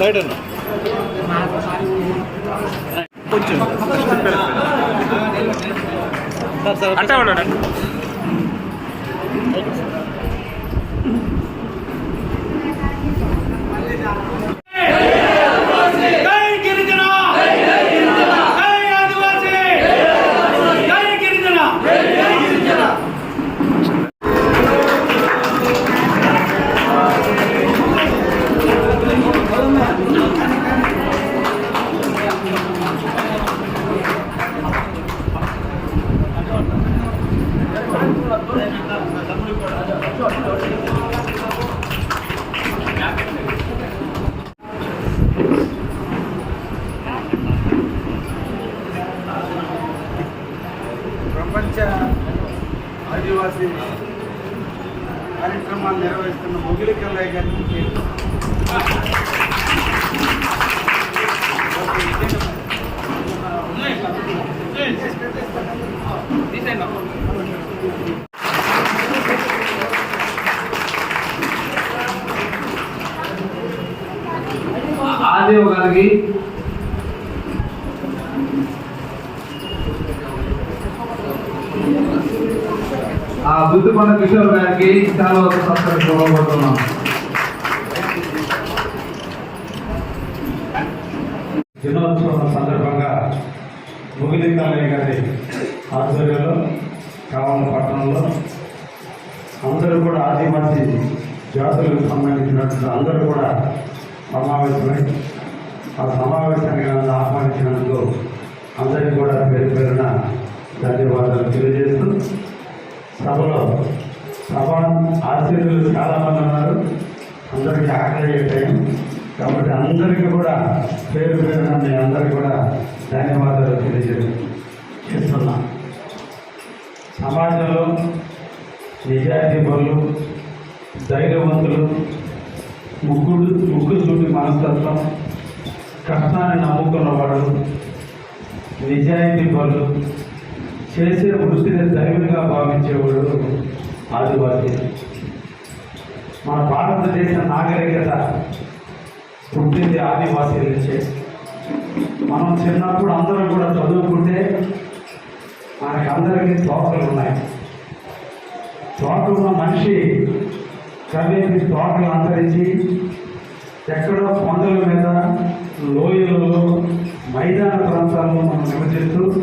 Right అన్న కొంచెం sir sir అట్టే ప్రపంచ ఆదివాసీ కార్యక్రమాలు నిర్వహిస్తున్న ముగిలి కల్లయ్య గారికి ఆదేవ్ గారికి ఆ బుద్ధికొండ కిషోర్ గారికి చాలా సత్కరించి ఇవ్వబడుతున్నాం దినోత్సవం సందర్భంగా ముగిలి గారి ఆధ్వర్యంలో కావాల పట్టణంలో అందరూ కూడా ఆదివాసి జాతులకు సంబంధించినటువంటి అందరూ కూడా సమావేశమై ఆ సమావేశానికి నన్ను ఆహ్వానించినందుకు అందరికీ కూడా పేరు పేరున ధన్యవాదాలు తెలియజేస్తూ సభలో సభ ఆశీర్యులు చాలామంది ఉన్నారు. అందరికీ ఆకలి టైం. కాబట్టి అందరికీ కూడా పేరు పేరున మీ అందరికీ కూడా ధన్యవాదాలు చేస్తున్నాం. సమాజంలో నిజాయితీ పనులు ధైర్యవంతులు ముగ్గుడు ముగ్గురు చూపి మనస్తత్వం కష్టాన్ని నమ్ముకున్నవాడు నిజాయితీ పనులు చేసే వృత్తిని దైవంగా భావించేవాడు ఆదివాసీ. మన భారతదేశ నాగరికత పుట్టింది ఆదివాసీల నుంచే మనం చిన్నప్పుడు అందరం కూడా చదువుకుంటే మనకి అందరికీ తోటలు ఉన్నాయి. తోట ఉన్న మనిషి క్రమేపీ తోటలు అంతరించి ఎక్కడో కొండల మీద లోయలలో మైదాన ప్రాంతాల్లో మనం నివసిస్తూ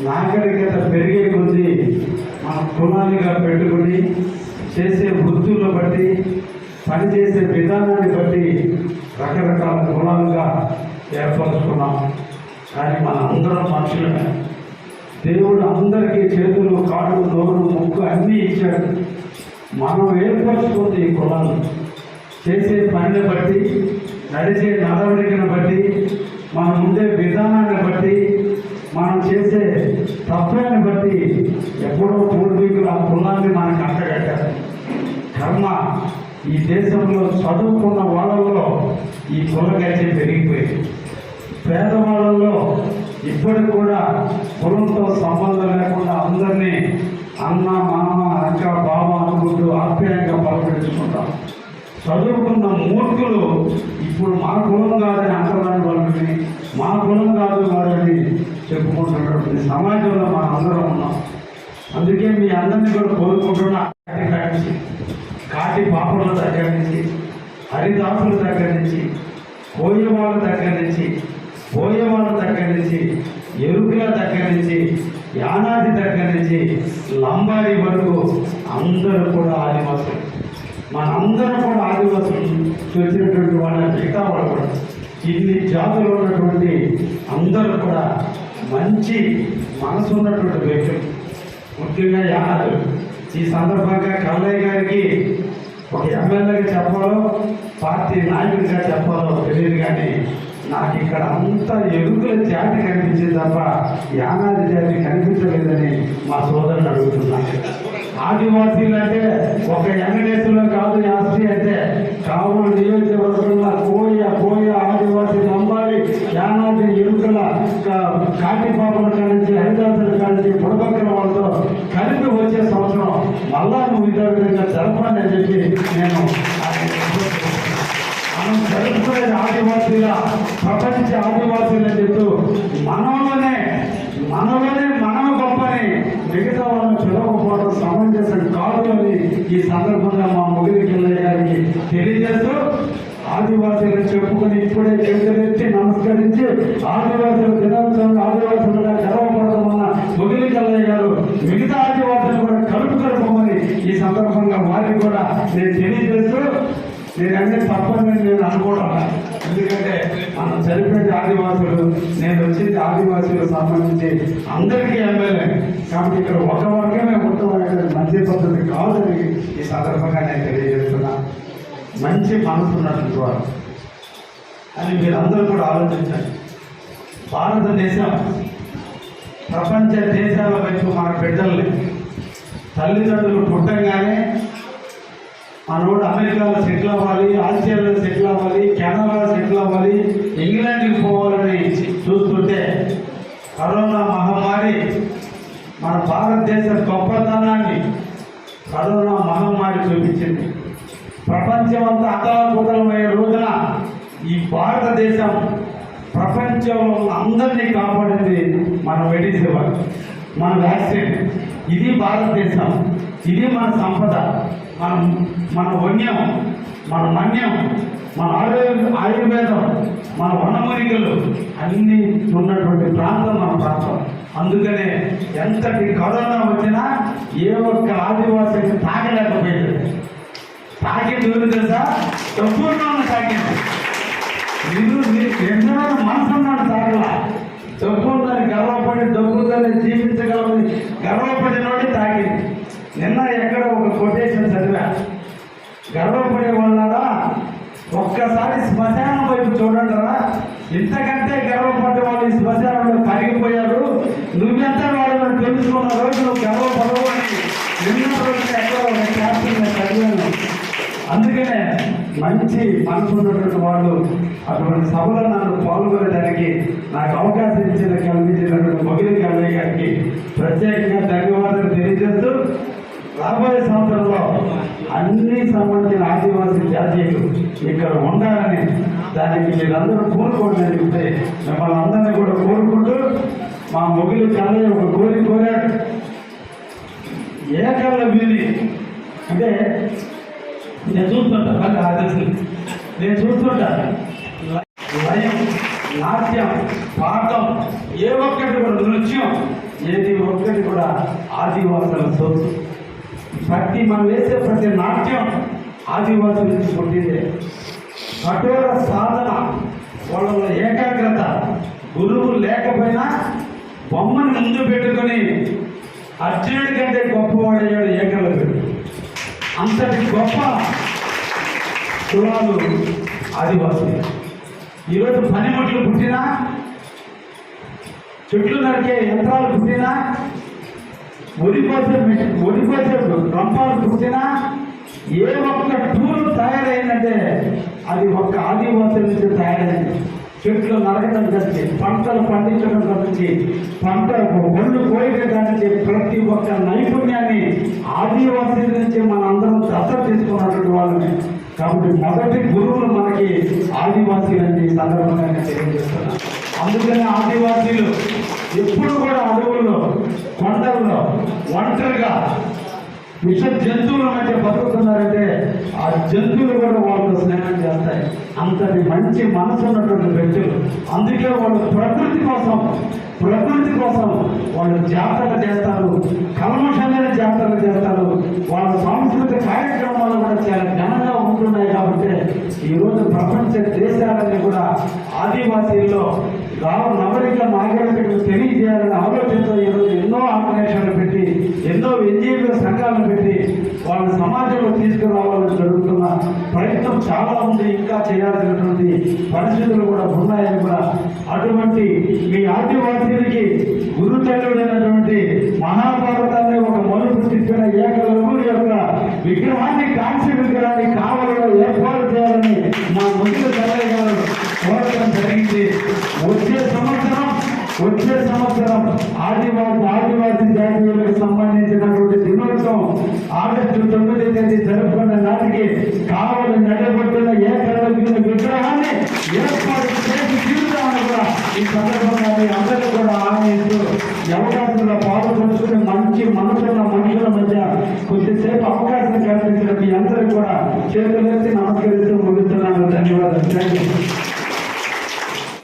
నాగరికత పెరిగే కొద్దీ మన కులాలుగా పెట్టుకుని చేసే వృత్తులను బట్టి పనిచేసే విధానాన్ని బట్టి రకరకాల కులాలుగా ఏర్పరచుకున్నాం. కానీ మన అందరం మనుషులమే. దేవుడు అందరికీ చేతులు కాళ్ళు నోరు ముక్కు అన్నీ ఇచ్చాడు. మనం ఏర్పరచుకుంది ఈ కులాలు చేసే పనిని బట్టి నడిచే నడవడికను బట్టి మనం ఉండే విధానాన్ని బట్టి మనం చేసే తత్వాన్ని బట్టి ఎప్పుడో పూర్వీకులు ఆ కులాన్ని మనకు అంటగట్టారు. కర్మ ఈ దేశంలో చదువుకున్న వాళ్ళలో ఈ కులగతి పెరిగిపోయింది. పేదవాళ్ళు ఇప్పటికి కూడా కులంతో సంబంధం లేకుండా అందరినీ అన్న మామ అక్క బావ అనుకుంటూ ఆప్యాయంగా పలకరించుకుంటాం. చదువుకున్న మూర్ఖులు ఇప్పుడు మా కులం కాదని అంటరాని వాళ్ళని మా కులం కాదు వాళ్ళని చెప్పుకుంటున్నటువంటి సమాజంలో మనం అందరం ఉన్నాం. అందుకే మీ అందరినీ కూడా కోరుకుంటున్నా కాటి కాటి పాపల దగ్గర నుంచి హరిదాసుల దగ్గర నుంచి కోయ వాళ్ళ దగ్గర నుంచి పోయే దగ్గర నుంచి ఎరుకుల దగ్గర నుంచి యానాది దగ్గర నుంచి లంబాడి వరకు అందరూ కూడా ఆదివాసులు. మనందరం కూడా ఆదివాసులు. చూసినటువంటి వాళ్ళ మిగతా వాళ్ళు కూడా. ఇన్ని జాతులు ఉన్నటువంటి అందరూ కూడా మంచి మనసు ఉన్నటువంటి వ్యక్తులు. ముఖ్యంగా యానాదులు ఈ సందర్భంగా కల్లయ్య గారికి ఒక ఎమ్మెల్యేగా చెప్పాలో పార్టీ నాయకుడిగా చెప్పాలో తెలియదు కానీ నాకు ఇక్కడ అంతా ఎరుకుల జాతి కనిపించింది తప్ప యానాది జాతి కనిపించలేదని మా సోదరులు అడుగుతున్నాను ఆదివాసీలు అంటే ఒక వెంకటేశ్వరం కాదు యాస్తి అంటే కావున నియోజకవర్గంలో కోయ కోయ ఆదివాసీ నంబాలి యానాది ఎరుకల కాటిపాపల కానించి హరిదాసుల కానించి పుడపక్కల వాళ్ళతో కలిపి వచ్చే సంవత్సరం మళ్ళా నువ్వు ఇదే విధంగా జరపాలని అని చెప్పి నేను ఆదివాసీల ప్రపంచ ఆదివాసీలని చెప్తూ మనలోనే మనలోనే మనం గొప్పని మిగతా వాళ్ళని పిలవకపోవడం సమంజసం కాదు అని ఈ సందర్భంగా మా ముగిరి పిల్లయ్య గారికి తెలియజేస్తూ ఆదివాసీలను చెప్పుకొని ఇప్పుడే చేతులెత్తి నమస్కరించి ఆదివాసుల దినోత్సవం ఆదివాసులుగా గర్వపడమన్న ముగిలి కల్లయ్య గారు మిగతా ఆదివాసులు కూడా కలుపు కలుపుమని ఈ సందర్భంగా వారికి కూడా నేను తెలియజేస్తూ నేను అన్ని తప్పని నేను అనుకోవడం ఎందుకంటే మనం చనిపోయిన ఆదివాసులు నేను వచ్చింది ఆదివాసులకు సంబంధించి అందరికీ ఎమ్మెల్యే. కాబట్టి ఇక్కడ ఒక వర్గమే ఉంటామనేది మంచి పద్ధతి కాదని ఈ సందర్భంగా నేను తెలియజేస్తున్నా. మంచి మనసు ఉన్నటువంటి వారు. అని మీరందరూ కూడా ఆలోచించండి. భారతదేశం ప్రపంచ దేశాల వైపు మన బిడ్డల్ని తల్లిదండ్రులు పుట్టంగానే మనోడు అమెరికాలో సెటిల్ అవ్వాలి ఆస్ట్రేలియాలో సెటిల్ అవ్వాలి కెనడాలో సెటిల్ అవ్వాలి ఇంగ్లాండ్కి పోవాలని చూస్తుంటే కరోనా మహమ్మారి మన భారతదేశ గొప్పతనాన్ని కరోనా మహమ్మారి చూపించింది. ప్రపంచం అంతా అతలాకుతలమయ్యే రోజున ఈ భారతదేశం ప్రపంచంలో అందరినీ కాపాడింది మన మెడిసిన్ మన వ్యాక్సిన్. ఇది భారతదేశం ఇది మన సంపద. మన మన వన్యం మన మన్యం మన ఆయుర్వేద ఆయుర్వేదం మన వనమూలికలు అన్నీ ఉన్నటువంటి ప్రాంతం మన ప్రాంతం. అందుకనే ఎంతటి కరోనా వచ్చినా ఏ ఒక్క ఆదివాసిని తాగలేకపోయాడు తాకింది ఎవరు తెలుసా? తప్పున్నాను తాకింది మీరు ఎన్నో ఎంతైనా తాగల. డబ్బు గర్వపడి డబ్బుందని జీవించగలమని గర్వపడినోడి తాకింది నిన్న ఎక్కడ ఒక కొటేషన్ చదివా గర్వపడే వాళ్ళరా ఒక్కసారి శ్మశానం వైపు చూడండి ఇంతకంటే గర్వపడే వాళ్ళు ఈ శ్మశానంలో కరిగిపోయారు. నువ్వెంత వాళ్ళని తెలుసుకున్న రోజు నువ్వు గర్వపడవు నిన్న రోజు చదివాను. అందుకనే మంచి మనసు ఉన్నటువంటి వాళ్ళు అటువంటి సభలో నన్ను పాల్గొనడానికి నాకు అవకాశం ఇచ్చిన కల్పించినటువంటి మొగిలి కన్నయ్య గారికి ప్రత్యేక ధన్యవాదాలు తెలియజేస్తూ రాబోయే సంవత్సరంలో అన్ని సంబంధించిన ఆదివాసీ ఇక్కడ ఉండాలని దానికి మీరందరూ కోరుకోండి అని చెప్తే మిమ్మల్ని అందరినీ కూడా కోరుకుంటూ మా మొగిలి కన్నయ్య ఒక కోరి కోరాడు. ఏకల్ల వీధి. అంటే నేను చూస్తుంటా మళ్ళీ ఆదర్శం నేను చూస్తుంటా. లయం నాట్యం పాఠం ఏ ఒక్కటి కూడా నృత్యం ఏది ఒక్కటి కూడా ఆదివాసుల సొత్తు. ప్రతి మనం వేసే ప్రతి నాట్యం ఆదివాసుల నుంచి పుట్టిందే కఠోర సాధన వాళ్ళలో ఏకాగ్రత గురువు లేకపోయినా బొమ్మను ముందు పెట్టుకొని అర్జునుడి కంటే గొప్పవాడయ్యాడు ఏకలవ్యుడు. అంతటి గొప్ప కులాలు ఆదివాసులు. ఈరోజు పనిముట్లు పుట్టినా చెట్లు నరికే యంత్రాలు పుట్టినా ఒడిపోసే ఒడిపోసే రంపాలు పుట్టినా ఏ ఒక్క టూల్ తయారైందంటే అది ఒక్క ఆదివాసుల నుంచి తయారైంది. చెట్లు నరకడం కలిసి పంటలు పండించడం కలిసి పంట ఒళ్ళు కోయడం నుంచి ప్రతి ఒక్క నైపుణ్యాన్ని ఆదివాసీల నుంచి మన అందరం దత్తత తీసుకున్నటువంటి వాళ్ళని కాబట్టి మొదటి గురువులు మనకి ఆదివాసీలు అని సందర్భంగా తెలియజేస్తున్నాను. ఆదివాసీలు ఎప్పుడు కూడా అడవుల్లో కొండల్లో ఒంటరిగా విష జంతువుల మధ్య బతుకుతున్నారంటే ఆ జంతువులు కూడా వాళ్ళతో స్నేహం చేస్తాయి. అంతటి మంచి మనసు ఉన్నటువంటి వ్యక్తులు. అందుకే వాళ్ళు ప్రకృతి కోసం ప్రకృతి కోసం వాళ్ళు జాతరలు చేస్తారు కల్మషమైన జాతరలు చేస్తారు వాళ్ళ సాంస్కృతిక కార్యక్రమాలు కూడా చాలా ఘనంగా ఉంటున్నాయి కాబట్టి ఈరోజు ప్రపంచ దేశాలన్నీ కూడా ఆదివాసీల్లో రావు నవరిక నాగరికతను తెలియజేయాలనే ఆలోచనతో ఈరోజు ఎన్నో ఆర్గనైజేషన్లు పెట్టి ఎన్నో ఎన్జిఓ సంఘాలను పెట్టి వాళ్ళని సమాజంలో తీసుకురావాలని జరుగుతున్న ప్రయత్నం చాలా ఉంది ఇంకా చేయాల్సినటువంటి పరిస్థితులు కూడా ఉన్నాయని కూడా అటువంటి మీ ఆదివాసీలకి గురుతల్లుడైనటువంటి మహాభారత ఒక మలుపు తిప్పిన ఏకలవుడి యొక్క విగ్రహాన్ని కాంస్య విగ్రహాన్ని కావలలో ఏర్పాటు చేయాలని మా ముందు కలయ్య గారు కోరడం జరిగింది వచ్చే సంవత్సరం వచ్చే సంవత్సరం ఆదివాసి ఆదివాసీ జాతీయులకు సంబంధించినటువంటి దినోత్సవం ఆగస్టు తొమ్మిది తేదీ జరుపుకున్న నాటికి కావలి నడబడుతున్న ఏకలవ్యుని విగ్రహాన్ని ఈ సందర్భంగా మీ అందరూ కూడా ఆనందిస్తూ ఈ అవకాశంలో పాల్గొనుకుని మంచి మనసున్న మనుషుల మధ్య కొద్దిసేపు అవకాశం కల్పించిన మీ అందరూ కూడా చేతులు నమస్కరిస్తూ ముగిస్తున్నాను. ధన్యవాదాలు. Thank you